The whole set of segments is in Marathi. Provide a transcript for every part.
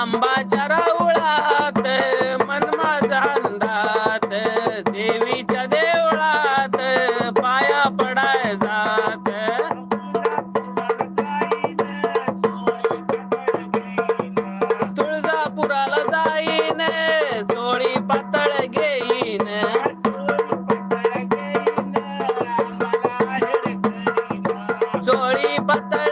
आंबाच्या राऊळात मन माझा अंधात. देवीच्या देवळात पाया पडाय जात. तुळजापुराला जाईन चोळी पातळ घेईन. चोळी पातळ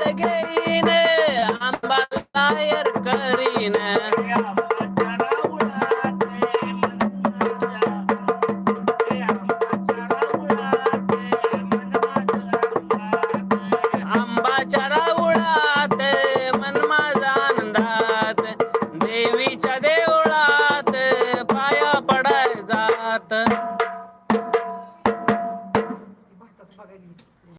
যারা